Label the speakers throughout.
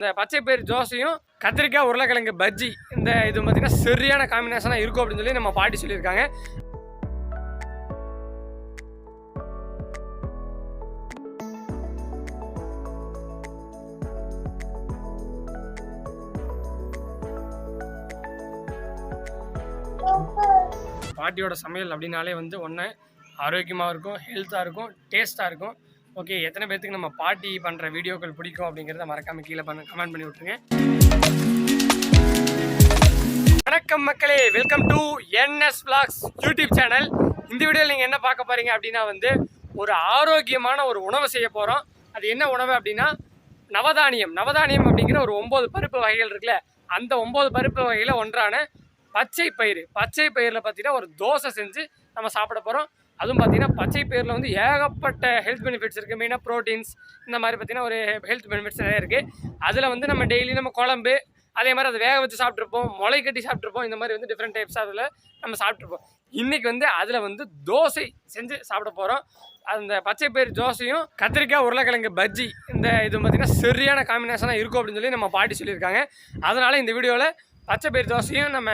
Speaker 1: இந்த பச்சை பயிர் கத்திரிக்காய் உருளைக்கிழங்கு பஜ்ஜி இந்த இது பார்த்திங்கன்னா சரியான காம்பினேஷனாக இருக்கும் அப்படின்னு சொல்லி நம்ம பாட்டி சொல்லியிருக்காங்க. பாட்டியோட சமையல் அப்படின்னாலே வந்து ஒன்று ஆரோக்கியமாக இருக்கும் ஹெல்த்தாக இருக்கும் டேஸ்ட்டாக இருக்கும். ஓகே எத்தனை பேர்த்துக்கு நம்ம பாட்டி பண்ணுற வீடியோக்கள் பிடிக்கும் அப்படிங்கிறத மறக்காம கீழே பண்ண கமெண்ட் பண்ணி விட்டுருங்க. வணக்கம் மக்களே welcome to NS blogs YouTube channel. இந்த வீடியோவில் நீங்கள் என்ன பார்க்க போகிறீங்க அப்படின்னா வந்து ஒரு ஆரோக்கியமான ஒரு உணவு செய்ய போகிறோம் அது என்ன உணவு அப்படின்னா நவதானியம். நவதானியம் அப்படிங்கிற ஒரு ஒம்பது பருப்பு வகைகள் இருக்குல்ல அந்த ஒம்பது பருப்பு வகையில் ஒன்றான பச்சை பயிறு பச்சை பயிரில் பார்த்தீங்கன்னா ஒரு தோசை செஞ்சு நம்ம சாப்பிட போகிறோம் அதுவும் பார்த்தீங்கன்னா பச்சை பயிரில் வந்து ஏகப்பட்ட ஹெல்த் பெனிஃபிட்ஸ் இருக்குது மெயினாக ப்ரோட்டீன்ஸ் இந்த மாதிரி பார்த்தீங்கன்னா ஒரு ஹெல்த் பெனிஃபிட்ஸ் நிறைய இருக்குது அதில் வந்து நம்ம டெய்லி நம்ம குழம்பு அதே மாதிரி அதை வேக வச்சு சாப்பிட்ருப்போம் முளை கட்டி சாப்பிட்ருப்போம் இந்த மாதிரி வந்து டிஃப்ரெண்ட் டைப்ஸ் அதில் நம்ம சாப்பிட்ருப்போம் இன்றைக்கி வந்து அதில் வந்து தோசை செஞ்சு சாப்பிட போகிறோம் அந்த பச்சை பயிர் தோசையும் கத்திரிக்காய் உருளைக்கிழங்கு பஜ்ஜி இந்த இது பார்த்திங்கன்னா சரியான காம்பினேஷனாக இருக்கும் அப்படின்னு சொல்லி நம்ம பாட்டி சொல்லியிருக்காங்க. அதனால் இந்த வீடியோவில் பச்சை பயிர் தோசையும் நம்ம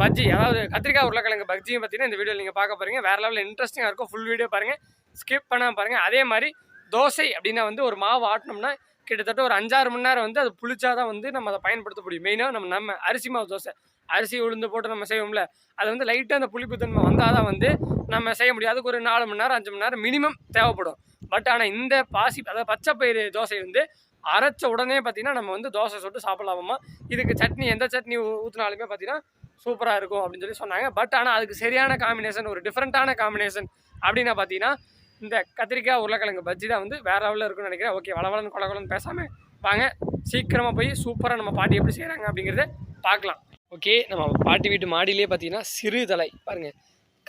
Speaker 1: பஜ்ஜி. அதாவது கத்திரிக்காய் உருளைக்கிழங்கு பஜ்ஜியும் பார்த்தீங்கன்னா இந்த வீடியோவில் நீங்கள் பார்க்க போகிறீங்க வேறு லெவலில் இன்ட்ரெஸ்டிங்காக இருக்கும். ஃபுல் வீடியோ பாருங்கள் ஸ்கிப் பண்ணாமல் பாருங்கள் அதே மாதிரி தோசை அப்படின்னா வந்து ஒரு மாவு ஆட்டினோம்னா கிட்டத்தட்ட ஒரு அஞ்சாறு மணி நேரம் வந்து அது புளிச்சா தான் வந்து நம்ம அதை பயன்படுத்த முடியும். மெயினாக நம்ம நம்ம அரிசி மாவு தோசை. அரிசி உளுந்து போட்டு நம்ம செய்வோம்ல. அது வந்து லைட்டாக அந்த புளிப்புத்தன்மை வந்தால் தான் வந்து நம்ம செய்ய முடியும். அதுக்கு ஒரு நாலு மணி நேரம் அஞ்சு மணி நேரம் மினிமம் தேவைப்படும். பட் ஆனால் இந்த பாசி அதாவது பச்சை பயிறு தோசை வந்து அரைச்ச உடனே பார்த்தீங்கன்னா நம்ம வந்து தோசை சுட்டு சாப்பிடலாமா இதுக்கு சட்னி எந்த சட்னி ஊற்றினாலுமே பார்த்தீங்கன்னா சூப்பராக இருக்கும் அப்படின்னு சொல்லி சொன்னாங்க. பட் ஆனால் அதுக்கு சரியான காம்பினேஷன் ஒரு டிஃப்ரெண்ட்டான காம்பினேஷன் அப்படின்னா பார்த்தீங்கன்னா இந்த கத்திரிக்காய் உருளைக்கிழங்கு பஜ்ஜி தான் வந்து வேறு லெவலில் இருக்கும்னு நினைக்கிறேன். ஓகே வளவளம் கொலகொலன்னு பேசாமல் வாங்க. சீக்கிரமாக போய் சூப்பராக நம்ம பாட்டி எப்படி செய்கிறாங்க அப்படிங்கிறத பார்க்கலாம். ஓகே நம்ம பாட்டி வீட்டு மாடியிலே பார்த்தீங்கன்னா சிறு தலை பாருங்கள்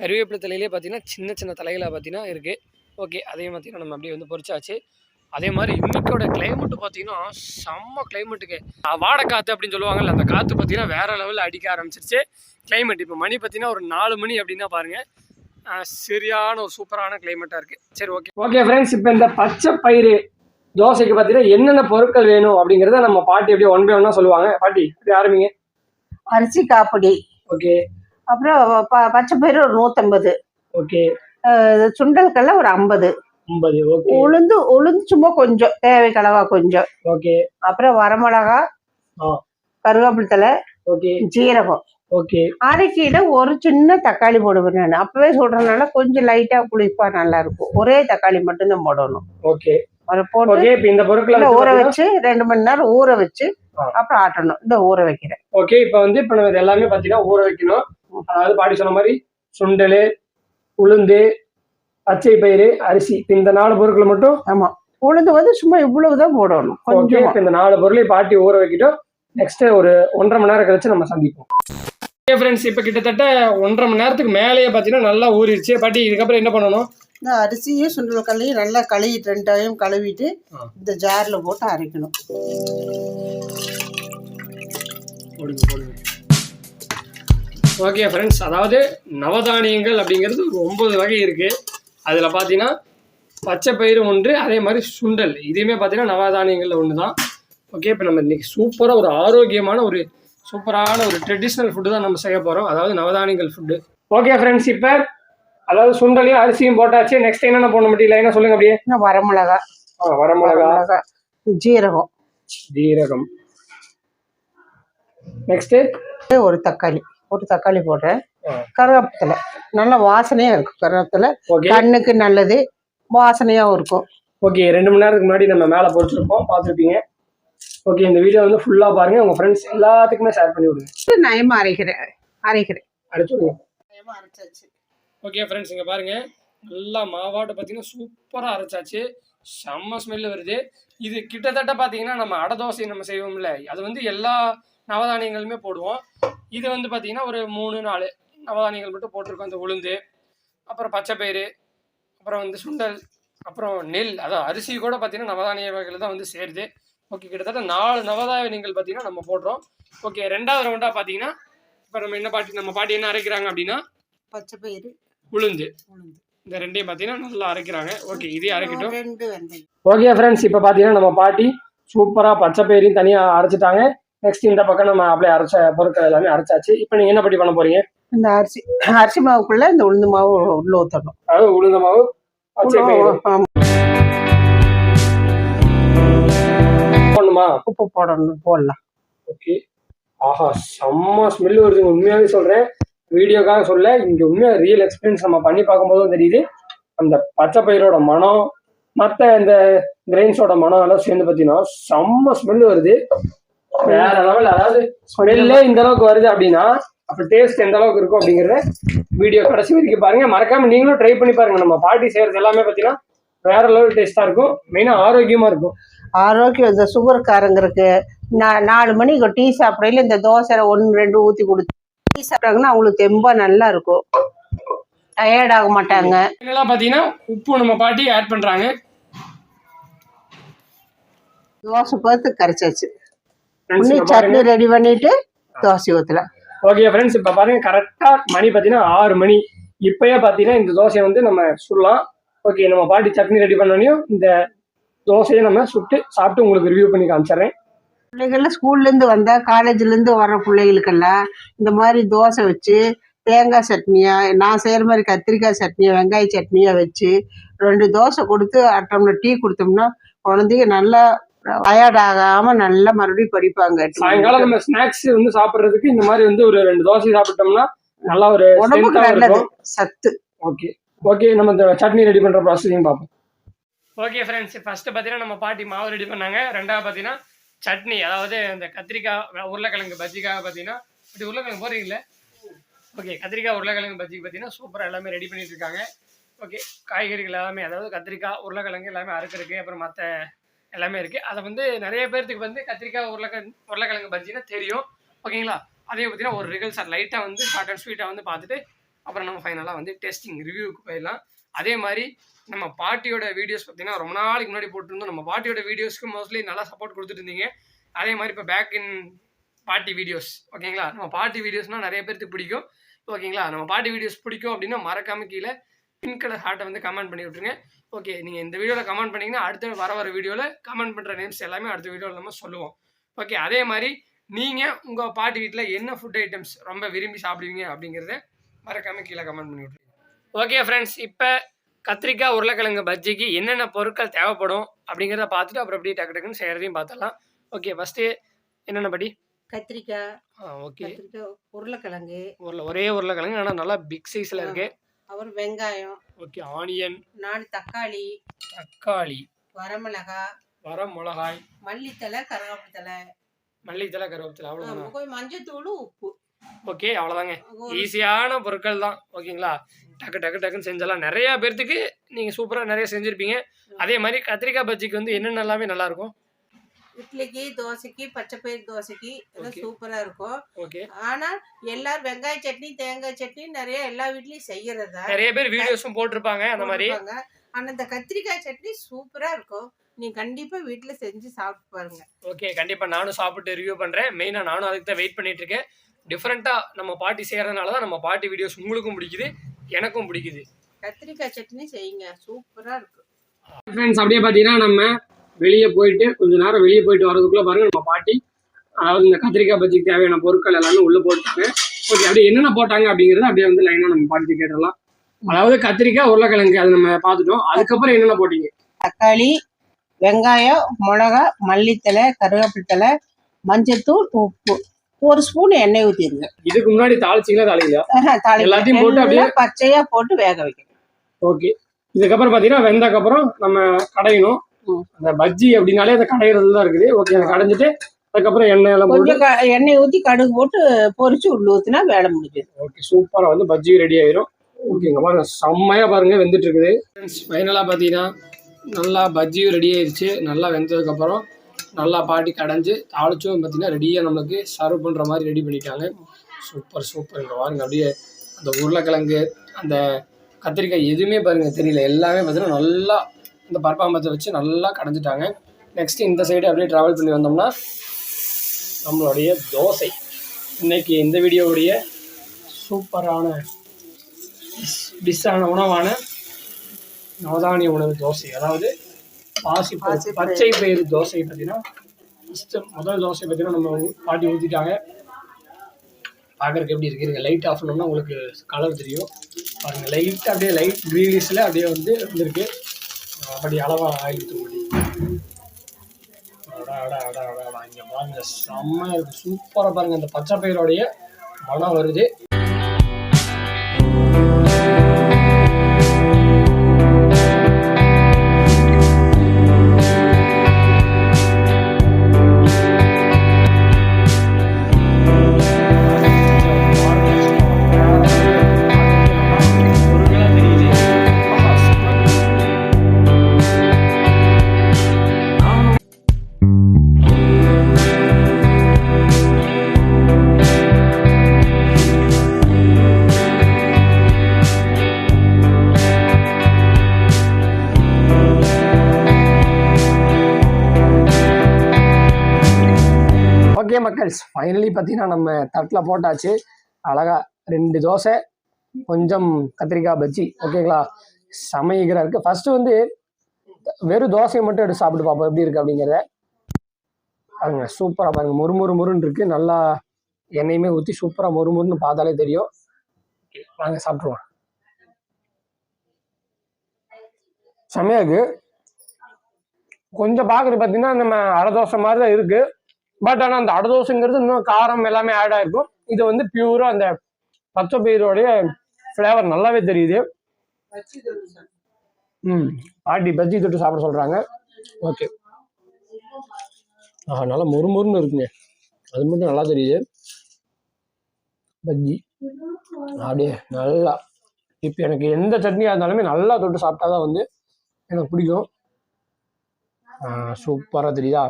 Speaker 1: கருவேப்பிலை தலையிலே பார்த்தீங்கன்னா சின்ன சின்ன தலைகளாக பார்த்தீங்கன்னா இருக்குது ஓகே அதையும் பார்த்தீங்கன்னா நம்ம அப்படியே வந்து பொரிச்சாச்சு. அதே மாதிரி இன்னைக்கோட கிளைமேட்டு பார்த்தீங்கன்னா செம்ம கிளைமேட்டுக்கு வாடை காற்று அப்படின்னு சொல்லுவாங்கல்ல அந்த காற்று பார்த்தீங்கன்னா வேற லெவலில் அடிக்க ஆரம்பிச்சிருச்சு. கிளைமேட் இப்போ மணி பார்த்தீங்கன்னா ஒரு நாலு மணி அப்படின்னா பாருங்கள் சரியான ஒரு சூப்பரான கிளைமேட்டாக இருக்குது சரி ஓகே ஓகே ஃப்ரெண்ட்ஸ் இப்போ இந்த பச்சை பயிறு தோசைக்கு பார்த்தீங்கன்னா என்னென்ன பொருட்கள் வேணும் அப்படிங்கிறத நம்ம பாட்டி அப்படியே ஒன் பை ஒன்னாக சொல்லுவாங்க. பாட்டி அப்படி ஆரம்பிங்க?
Speaker 2: அரிசி காப்படி.
Speaker 1: ஓகே
Speaker 2: அப்புறம் ப- பச்சை பயிறு ஒரு நூற்றம்பது
Speaker 1: ஓகே
Speaker 2: சுண்டல் கடலை ஒரு ஐம்பது.
Speaker 1: ஐம்பது ஓகே
Speaker 2: உளுந்து உளுந்து சும்மா கொஞ்சம் தேவை கலவா கொஞ்சம்.
Speaker 1: ஓகே
Speaker 2: அப்புறம் வரமிளகா. கருவேப்பிலை தலை
Speaker 1: ஓகே
Speaker 2: ஜீரகம்.
Speaker 1: ஓகே
Speaker 2: அரைக்கையில ஒரு சின்ன தக்காளி போடுவேன் நான். அப்பவே சொல்றதுனால கொஞ்சம் லைட்டா புளிப்பா நல்லா இருக்கும் ஒரே தக்காளி மட்டும்தான் போடணும்.
Speaker 1: ஓகே
Speaker 2: அதை போட்டு
Speaker 1: ஓகே இப்போ இந்த பொருட்களை
Speaker 2: ஊற
Speaker 1: வச்சு
Speaker 2: ரெண்டு மணி நேரம் ஊற வச்சு. அப்புறம் ஆட்டணும். இந்த ஊற வைக்கிறேன்.
Speaker 1: ஓகே இப்போ வந்து இப்போ நம்ம இது எல்லாமே பார்த்தீங்கன்னா ஊற வைக்கணும். அதாவது பாட்டி சொன்ன மாதிரி சுண்டல் உளுந்து பச்சை பயிறு அரிசி இந்த நாலு பொருட்கள் மட்டும்
Speaker 2: ஆமா. உளுந்து வந்து சும்மா இவ்வளவுதான் போடணும். கொஞ்சம்.
Speaker 1: இந்த நாலு பொருளை பாட்டி ஊற வைக்கிட்டோம். நெக்ஸ்ட் ஒரு ஒன்றரை மணி நேரம் கழிச்சு நம்ம சந்திப்போம். ஓகே ஃப்ரெண்ட்ஸ் இப்போ கிட்டத்தட்ட ஒன்றரை மணி நேரத்துக்கு மேலேயே பார்த்தீங்கன்னா நல்லா ஊறிடுச்சு. பாட்டி இதுக்கப்புறம் என்ன பண்ணணும்?
Speaker 2: இந்த அரிசியும் சுண்டல் கல்லையும் நல்லா கழுவிட்டு ரெண்டு டைம் கழுவிட்டு. இந்த ஜார்ல போட்டு அரைக்கணும்.
Speaker 1: ஓகே ஃப்ரெண்ட்ஸ் அதாவது நவதானியங்கள் அப்படிங்கிறது ஒரு ஒன்பது வகை இருக்குது அதில் பார்த்தீங்கன்னா பச்சை பயிறு ஒன்று அதே மாதிரி சுண்டல். இதையுமே பார்த்தீங்கன்னா நவதானியங்களில் ஒன்று தான் ஓகே இப்போ நம்ம இன்னைக்கு சூப்பராக ஒரு ஆரோக்கியமான ஒரு சூப்பரான ஒரு ட்ரெடிஷ்னல் ஃபுட்டு தான் நம்ம செய்ய போகிறோம் அதாவது நவதானியங்கள் ஃபுட்டு ஓகே ஃப்ரெண்ட்ஸ் இப்போ அதாவது சுண்டலையும் அரிசியும் போட்டாச்சு. நெக்ஸ்ட் என்னென்ன போட முடியல? என்ன சொல்லுங்க அப்படியே?
Speaker 2: வரமிளகா.
Speaker 1: ஆ வரமிளகா.
Speaker 2: மிளகா ஜீரகம்.
Speaker 1: ஜீரகம். நெக்ஸ்ட்டு
Speaker 2: ஒரு தக்காளி. ஒரு தக்காளி போடுறேன்.
Speaker 1: ஆ.
Speaker 2: கருவேப்பிலை. நல்ல வாசனையா இருக்கும் கருவேப்பிலை. கண்ணுக்கு நல்லது வாசனையாவும் இருக்கும்.
Speaker 1: ஓகே ரெண்டு மணி நேரத்துக்கு முன்னாடி நம்ம மேலே பொறிச்சிருப்போம் பார்த்துருப்பீங்க. ஓகே இந்த வீடியோ வந்து ஃபுல்லாக பாருங்க உங்கள் ஃப்ரெண்ட்ஸ் எல்லாத்துக்குமே ஷேர் பண்ணி விடுங்க.
Speaker 2: நயமா அரைக்கிறேன் அரைக்கிறேன்.
Speaker 1: அடிச்சு விடுங்க.
Speaker 2: நயமா அரைச்சாச்சு.
Speaker 1: ஓகே ஃப்ரெண்ட்ஸ் இங்கே பாருங்க. நல்லா மாவாட்டை பார்த்தீங்கன்னா சூப்பராக அரைச்சாச்சு. செம்ம ஸ்மெல்லு வருது. இது கிட்டத்தட்ட பார்த்தீங்கன்னா நம்ம அடை தோசை நம்ம செய்வோம்ல அது வந்து எல்லா நவதானியங்களுமே போடுவோம். இது வந்து பார்த்தீங்கன்னா ஒரு மூணு நாலு நவதானியங்கள் மட்டும் போட்டிருக்கோம். இந்த உளுந்து அப்புறம் பச்சைப்பயிறு அப்புறம் வந்து சுண்டல் அப்புறம் நெல். அதான் அரிசி கூட பார்த்தீங்கன்னா நவதானிய வகையில் தான் வந்து சேருது. ஓகே கிட்டத்தட்ட நாலு நவதானியங்கள் பார்த்தீங்கன்னா நம்ம போடுறோம். ஓகே ரெண்டாவது ரவுண்டாக பார்த்தீங்கன்னா இப்போ நம்ம என்ன பாட்டி நம்ம பாட்டி என்ன அரைக்கிறாங்க அப்படின்னா
Speaker 2: பச்சை பயிறு
Speaker 1: உளுந்து.
Speaker 2: உளுந்து.
Speaker 1: இந்த ரெண்டையும் பார்த்தீங்கன்னா நல்லா அரைக்கிறாங்க. ஓகே இதே அரைக்கட்டும். ஓகே ஃப்ரெண்ட்ஸ் இப்போ பார்த்தீங்கன்னா நம்ம பாட்டி சூப்பராக பச்சை பயிரையும் தனியாக அரைச்சிட்டாங்க. நெக்ஸ்ட் இந்த பக்கம் நம்ம அப்படியே அரைச்ச பொருட்கள் எல்லாமே அரைச்சாச்சு. இப்போ நீங்கள் என்ன பட்டி பண்ண போறீங்க?
Speaker 2: இந்த அரிசி அரிசி மாவுக்குள்ள இந்த உளுந்து மாவு உள்ள ஊற்றணும்
Speaker 1: அதாவது உளுந்த மாவு பண்ணுமா
Speaker 2: உப்பு போடணும் போடலாம்.
Speaker 1: ஓகே. ஆஹா செம்ம ஸ்மெல் வருது. உண்மையாவே சொல்றேன். வீடியோக்காக சொல்ல இங்க உண்மையா ரியல் எக்ஸ்பீரியன்ஸ் நம்ம பண்ணி பார்க்கும்போதும் தெரியுது. அந்த பச்சை பயிரோட மனம் மற்ற இந்த கிரெயின்ஸோட மனம் எல்லாம் சேர்ந்து பார்த்தீங்கன்னா செம்ம ஸ்மெல் வருது. வேற லெவல் அதாவது ஸ்மெல்லே இந்த அளவுக்கு வருது அப்படின்னா அப்ப டேஸ்ட் எந்த அளவுக்கு இருக்கும் அப்படிங்கறத வீடியோ கடைசி வரைக்கும் பாருங்க. மறக்காம நீங்களும் ட்ரை பண்ணி பாருங்க. நம்ம பாட்டி செய்யறது எல்லாமே பார்த்தீங்கன்னா வேற லெவல் டேஸ்டா இருக்கும். மெயினா ஆரோக்கியமா இருக்கும்.
Speaker 2: ஆரோக்கியம் இந்த சுகர்காரங்களுக்கு நா- நாலு மணிக்கு டீ சாப்பிடையில இந்த தோசை ஒன்று ரெண்டு ஊற்றி கொடுத்து டீ சாப்பிட்டாங்கன்னா அவங்களுக்கு தெம்பா நல்லா இருக்கும். டயர்ட் ஆக மாட்டாங்க.
Speaker 1: இதெல்லாம் பார்த்தீங்கன்னா உப்பு நம்ம பாட்டி ஆட் பண்றாங்க.
Speaker 2: தோசை பார்த்து கரைச்சாச்சு. சட்னி ரெடி பண்ணிட்டு தோசை ஊற்றலாம்
Speaker 1: ஓகே ஃப்ரெண்ட்ஸ் இப்போ பாருங்கள் கரெக்டாக மணி பார்த்தீங்கன்னா ஆறு மணி. இப்போயே பார்த்தீங்கன்னா இந்த தோசையை வந்து நம்ம சுடலாம். ஓகே நம்ம பாட்டி சட்னி ரெடி பண்ணோடனையும் இந்த தோசையை நம்ம சுட்டு சாப்பிட்டு உங்களுக்கு ரிவ்யூ பண்ணி காமிச்சிடுறேன்.
Speaker 2: பிள்ளைகள்லாம் ஸ்கூல்லேருந்து வந்தால் காலேஜ்லேருந்து வர பிள்ளைகளுக்கெல்லாம் இந்த மாதிரி தோசை வச்சு தேங்காய் சட்னியாக நான் செய்கிற மாதிரி கத்திரிக்காய் சட்னியா வெங்காய சட்னியாக வச்சு ரெண்டு தோசை கொடுத்து அரை டீ கொடுத்தோம்னா குழந்தைங்க நல்லா டயர்ட் ஆகாம நல்லா மறுபடியும் படிப்பாங்க.
Speaker 1: சாயங்காலம் நம்ம ஸ்நாக்ஸ் வந்து சாப்பிட்றதுக்கு இந்த மாதிரி வந்து ஒரு ரெண்டு தோசை சாப்பிட்டோம்னா நல்லா ஒரு
Speaker 2: உடம்புக்கு நல்லது சத்து.
Speaker 1: ஓகே ஓகே நம்ம இந்த சட்னி ரெடி பண்ணுற ப்ராசஸையும் பார்ப்போம். ஓகே ஃப்ரெண்ட்ஸ் ஃபர்ஸ்ட் பார்த்தீங்கன்னா நம்ம பாட்டி மாவு ரெடி பண்ணாங்க. ரெண்டாவது பார்த்தீங்கன்னா சட்னி அதாவது இந்த கத்திரிக்காய் உருளைக்கிழங்கு பஜ்ஜிக்காக பார்த்தீங்கன்னா இப்படி உருளைக்கிழங்கு போடுறீங்களே ஓகே கத்திரிக்காய் உருளைக்கிழங்கு பஜ்ஜிக்கு பார்த்தீங்கன்னா சூப்பராக எல்லாமே ரெடி பண்ணிட்டு இருக்காங்க. ஓகே காய்கறிகள் எல்லாமே அதாவது கத்திரிக்காய் உருளைக்கிழங்கு எல்லாமே அறுக்கிறதுக்கு அப்புறம் மற்ற எல்லாமே இருக்குது அதை வந்து நிறைய பேர்த்துக்கு வந்து கத்திரிக்காய் உருளைக்கிழங்கு உருளைக்கிழங்கு பஜ்ஜினா தெரியும். ஓகேங்களா அதே பார்த்தீங்கன்னா ஒரு ரிகல்ஸாக லைட்டாக வந்து ஷார்ட் அண்ட் ஸ்வீட்டாக வந்து பார்த்துட்டு அப்புறம் நம்ம ஃபைனலாக வந்து டெஸ்டிங் ரிவ்யூவுக்கு போயிடலாம். அதே மாதிரி நம்ம பாட்டியோட வீடியோஸ் பார்த்தீங்கன்னா ரொம்ப நாளைக்கு முன்னாடி போட்டிருந்தோம். நம்ம பாட்டியோட வீடியோஸ்க்கு மோஸ்ட்லி நல்லா சப்போர்ட் கொடுத்துட்டு இருந்தீங்க. அதே மாதிரி இப்போ பேக் இன் பாட்டி வீடியோஸ் ஓகேங்களா நம்ம பாட்டி வீடியோஸ்னால் நிறைய பேருக்கு பிடிக்கும். ஓகேங்களா நம்ம பாட்டி வீடியோஸ் பிடிக்கும் அப்படின்னா மறக்காம கீழே பிங்க் கலர் ஹார்ட்டை வந்து கமெண்ட் பண்ணி விட்ருங்க ஓகே நீங்கள் இந்த வீடியோவில் கமெண்ட் பண்ணீங்கன்னா அடுத்த வர வர வீடியோவில் கமெண்ட் பண்ணுற நேம்ஸ் எல்லாமே அடுத்த வீடியோவில் நம்ம சொல்லுவோம். ஓகே அதே மாதிரி நீங்கள் உங்கள் பாட்டி வீட்டில் என்ன ஃபுட் ஐட்டம்ஸ் ரொம்ப விரும்பி சாப்பிடுவீங்க அப்படிங்கிறத மறக்காம கீழே கமெண்ட் பண்ணி விட்ருங்க ஓகே ஃப்ரெண்ட்ஸ் இப்போ கத்திரிக்காய் உருளைக்கிழங்கு பஜ்ஜிக்கு என்னென்ன பொருட்கள் தேவைப்படும் அப்படிங்கிறத பார்த்துட்டு அப்புறம் அப்படியே டக்கு டக்குன்னு செய்கிறதையும் பார்த்துடலாம். ஓகே ஃபஸ்ட்டு என்னென்ன படி
Speaker 2: கத்திரிக்காய்
Speaker 1: ஓகே
Speaker 2: உருளைக்கிழங்கு.
Speaker 1: உருளை ஒரே உருளைக்கிழங்கு ஆனால் நல்லா பிக் சைஸில் இருக்கு.
Speaker 2: அப்புறம் வெங்காயம்
Speaker 1: ஓகே ஆனியன்
Speaker 2: நாலு தக்காளி
Speaker 1: தக்காளி
Speaker 2: வரமிளகா
Speaker 1: வர மிளகாய்
Speaker 2: மல்லித்தலை கருவேப்பிலை.
Speaker 1: மல்லித்தலை கருவேப்பிலை அவ்வளோதாங்க
Speaker 2: கொஞ்சம் மஞ்சத்தூள் உப்பு.
Speaker 1: ஓகே அவ்வளோதாங்க ஈஸியான பொருட்கள் தான் ஓகேங்களா? டக்கு டக்கு டக்குன்னு செஞ்சலாம் நிறைய பேர்த்துக்கு நீங்கள் சூப்பராக நிறைய செஞ்சுருப்பீங்க. அதே மாதிரி கத்திரிக்காய் பஜ்ஜிக்கு வந்து என்னென்ன எல்லாமே நல்லா இருக்கும்.
Speaker 2: இட்லிக்கு தோசைக்கு பச்சைப்பயிறு தோசைக்கு எல்லாம். சூப்பரா இருக்கும்.
Speaker 1: ஓகே.
Speaker 2: ஆனா எல்லாரும் வெங்காய சட்னி தேங்காய் சட்னி நிறைய எல்லா வீட்லயும் செய்யறதா?
Speaker 1: நிறைய பேர் வீடியோஸும் போட்டிருப்பாங்க அந்த மாதிரி.
Speaker 2: ஆனா இந்த கத்திரிக்காய் சட்னி சூப்பரா இருக்கும். நீ கண்டிப்பா வீட்ல செஞ்சு சாப்பிட்டு பாருங்க.
Speaker 1: ஓகே கண்டிப்பாக நானும் சாப்பிட்டு ரிவ்யூ பண்ணுறேன் மெயினாக நானும் அதுக்கு தான் வெயிட் பண்ணிட்டு இருக்கேன். டிஃப்ரெண்ட்டாக நம்ம பாட்டி செய்கிறதுனால தான் நம்ம பாட்டி வீடியோஸ் உங்களுக்கும் பிடிக்குது எனக்கும் பிடிக்குது.
Speaker 2: கத்திரிக்காய் சட்னி செய்யுங்க. சூப்பரா இருக்கும்.
Speaker 1: ஃப்ரெண்ட்ஸ் அப்படியே பார்த்தீங்கன்னா நம்ம வெளியே போயிட்டு கொஞ்ச நேரம் வெளியே போயிட்டு வரதுக்குள்ள பாருங்க நம்ம பாட்டி அதாவது இந்த கத்திரிக்காய் பஜ்ஜிக்கு தேவையான பொருட்கள் எல்லாமே உள்ள போட்டாங்க ஓகே அப்படியே என்னென்ன போட்டாங்க அப்படிங்கறத அப்படியே வந்து லைனாக நம்ம பாட்டி கேட்டுடலாம். அதாவது கத்திரிக்காய் உருளைக்கிழங்கு அது நம்ம பார்த்துட்டோம். அதுக்கப்புறம் என்னென்ன போட்டீங்க?
Speaker 2: தக்காளி வெங்காயம் மிளகா மல்லித்தலை கருவேப்பிலை மஞ்சத்தூள் உப்பு. ஒரு ஸ்பூன் எண்ணெய் ஊற்றிடுங்க
Speaker 1: இதுக்கு முன்னாடி தாளிச்சிங்களா தாளிக்கல. எல்லாத்தையும் போட்டு அப்படியே-
Speaker 2: எல்லாம் பச்சையா போட்டு வேக வைக்கணும்.
Speaker 1: ஓகே இதுக்கப்புறம் பார்த்தீங்கன்னா வெந்தக்கப்புறம் நம்ம கடையணும். அந்த பஜ்ஜி அப்படின்னாலே அந்த கடையிறது தான் இருக்குது. ஓகே அதை கடைஞ்சிட்டு அதுக்கப்புறம் எண்ணெய் எல்லாம்
Speaker 2: கொஞ்சம் க- எண்ணெய் ஊற்றி கடுகு போட்டு பொரிச்சு உள்ள ஊற்றினா வேலை முடிஞ்சது.
Speaker 1: ஓகே சூப்பராக வந்து பஜ்ஜி ரெடி ஆயிரும். ஓகேங்க பாருங்க செம்மையா பாருங்க வெந்துட்டு இருக்குது ஃபைனலாக பார்த்தீங்கன்னா நல்லா பஜ்ஜியும் ரெடி ஆயிருச்சு. நல்லா வெந்ததுக்கப்புறம் நல்லா பாட்டி கடைஞ்சு தாளிச்சும் பார்த்தீங்கன்னா ரெடியாக நம்மளுக்கு சர்வ் பண்ணுற மாதிரி ரெடி பண்ணிட்டாங்க. சூப்பர் சூப்பர் இங்கே பாருங்க அப்படியே அந்த உருளைக்கிழங்கு அந்த கத்திரிக்காய் எதுவுமே பாருங்க தெரியல. எல்லாமே பார்த்தீங்கன்னா நல்லா இந்த பருப்பாம்பத்தை வச்சு நல்லா கடைஞ்சிட்டாங்க. நெக்ஸ்ட் இந்த சைடு அப்படியே ட்ராவல் பண்ணி வந்தோம்னா நம்மளுடைய தோசை. இன்னைக்கு இந்த வீடியோவுடைய சூப்பரான டிஷ்ஷான உணவான நவதானிய உணவு தோசை. அதாவது பாசி. பச்சை பயிறு தோசை பார்த்தீங்கன்னா ஃபஸ்ட்டு முதல் தோசை பார்த்தீங்கன்னா நம்ம பாட்டி ஊற்றிட்டாங்க பார்க்குறதுக்கு எப்படி இருக்குங்க லைட் ஆஃப் பண்ணோம்னா உங்களுக்கு கலர் தெரியும். பாருங்கள் லைட்டாக அப்படியே லைட் க்ரீனிஷில் அப்படியே வந்து வந்திருக்கு. அப்படி அளவாக ஆயிடுத்து முடி அடா அடா அடா அடா அடா இங்கே பாருங்க. செம்மையாக இருக்குது சூப்பராக பாருங்கள் அந்த பச்சை பயிரோடைய மனம் வருது. ஃபைனலி பார்த்தீங்கன்னா நம்ம தட்டில் போட்டாச்சு. அழகா ரெண்டு தோசை கொஞ்சம் கத்திரிக்காய் பஜ்ஜி. ஓகேங்களா சமைக்கிறா இருக்குது ஃபஸ்ட்டு வந்து வெறும் தோசையை மட்டும் எடுத்து சாப்பிட்டு பார்ப்போம். எப்படி இருக்கு அப்படிங்கிறத. பாருங்க சூப்பராக பாருங்க. மொறு மொறு மொறுன்னு நல்லா எண்ணெயுமே ஊற்றி சூப்பராக மொறு மொறுன்னு பார்த்தாலே தெரியும். வாங்க சாப்பிட்ருவோம் செம்மையா இருக்குது கொஞ்சம் பார்க்குறது பார்த்தீங்கன்னா நம்ம அரை தோசை மாதிரி தான் இருக்குது பட் ஆனால் அந்த அடை தோசைங்கிறது இன்னும் காரம் எல்லாமே ஆட் ஆயிருக்கும். இது வந்து பியூரா அந்த பச்சை பயிரோடைய ஃப்ளேவர் நல்லாவே தெரியுது. ம். பாட்டி பஜ்ஜி தொட்டு சாப்பிட சொல்கிறாங்க ஓகே. ஆ நல்லா முறுமுறுன்னு இருக்குங்க. அது மட்டும் நல்லா தெரியுது. பஜ்ஜி. அப்படியே நல்லா. இப்போ எனக்கு எந்த சட்னியாக இருந்தாலுமே நல்லா தொட்டு சாப்பிட்டா தான் வந்து எனக்கு பிடிக்கும். சூப்பராக தெரியுதா?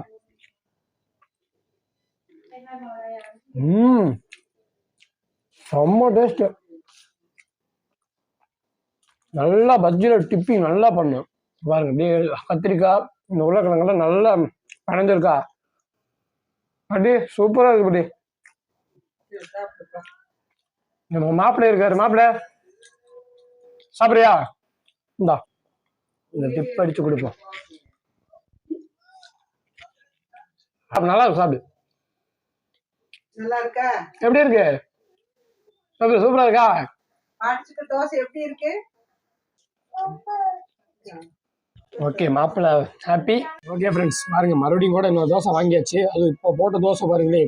Speaker 1: ம். செம்ம டேஸ்ட் நல்லா பஜ்ஜியில் டிப்பி நல்லா பண்ணும் பாருங்க அப்படியே கத்திரிக்காய் இந்த உருளைக்கிழங்கெல்லாம் நல்லா பனைஞ்சிருக்கா அப்படியே சூப்பராக இருக்கு அப்படி நம்ம மாப்பிள்ளை இருக்காரு மாப்பிள்ளை. சாப்பிட்றியா? இந்தா இந்த டிப் அடிச்சு கொடுப்போம். அப்ப நல்லா இருக்கும் சாப்பிடு.
Speaker 2: நல்லா இருக்கா
Speaker 1: எப்படி இருக்கு? சூப்பர் சூப்பரா இருக்கா?
Speaker 2: பாடிச்சுக்க தோசை எப்படி இருக்கு?
Speaker 1: ஓகே மாப்பிள்ளை ஹாப்பி ஓகே ஃப்ரெண்ட்ஸ் பாருங்க மறுபடியும் கூட இன்னொரு தோசை வாங்கியாச்சு. அது இப்போ போட்ட தோசை பாருங்களே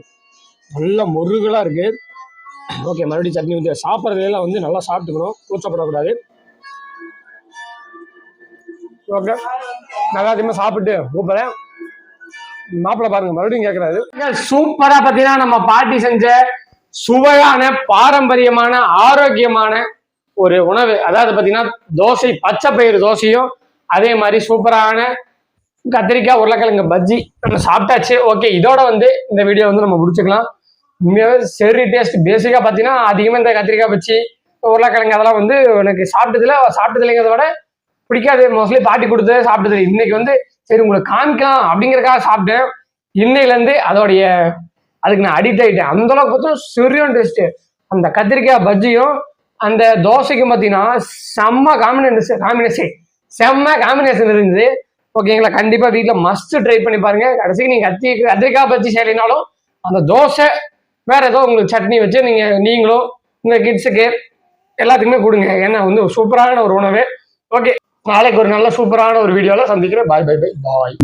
Speaker 1: நல்ல முருகலாக இருக்கு. ஓகே மறுபடியும் சட்னி ஊற்றி சாப்பிட்றதுலாம் வந்து நல்லா சாப்பிட்டுக்கணும். கூச்சப்படக்கூடாது. ஓகே எல்லாத்தையுமே சாப்பிட்டு கூப்பிட்றேன். மாப்பிள்ள பாருங்க மறுபடியும் கேட்குறாரு சூப்பரா பார்த்தீங்கன்னா நம்ம பாட்டி செஞ்ச சுவையான பாரம்பரியமான ஆரோக்கியமான ஒரு உணவு. அதாவது பார்த்தீங்கன்னா தோசை பச்சை பயிறு தோசையும் அதே மாதிரி சூப்பரான கத்திரிக்காய் உருளைக்கிழங்கு பஜ்ஜி நம்ம சாப்பிட்டாச்சு. ஓகே இதோட வந்து இந்த வீடியோ வந்து நம்ம முடிச்சுக்கலாம். உண்மையாகவே சரி டேஸ்ட். பேசிக்காக பார்த்தீங்கன்னா அதிகமாக இந்த கத்திரிக்காய் பச்சி உருளைக்கிழங்கு அதெல்லாம் வந்து எனக்கு சாப்பிட்டதுல இல்லைங்கிறத விட பிடிக்காது. மோஸ்ட்லி பாட்டி கொடுத்து சாப்பிட்டது இன்னைக்கு வந்து சரி உங்களுக்கு காமிக்கலாம் அப்படிங்கறக்காக சாப்பிட்டேன் இன்னையிலேருந்து அதோடைய அதுக்கு நான் அடிக்ட் ஆகிட்டேன் அந்த அளவுக்கு பார்த்தா சரியான டேஸ்ட்டு அந்த கத்திரிக்காய் பஜ்ஜியும் அந்த தோசைக்கும் பார்த்தீங்கன்னா செம்ம காம்பினேஷன் காம்பினேஷன் செம்ம காம்பினேஷன் இருந்தது. ஓகேங்களா கண்டிப்பாக வீட்டில் மஸ்ட் ட்ரை பண்ணி பாருங்க. கடைசிக்கு நீங்கள் கத்தி கத்திரிக்காய் பஜ்ஜி செய்யலைனாலும் அந்த தோசை வேற ஏதோ உங்களுக்கு சட்னி வச்சு நீங்கள் நீங்களும் உங்கள் கிட்ஸுக்கு எல்லாத்துக்குமே கொடுங்க. ஏன்னா வந்து சூப்பரான ஒரு உணவு. ஓகே நாளைக்கு ஒரு நல்ல சூப்பரான ஒரு வீடியோவில் சந்திக்கிறேன். Bye bye bye bye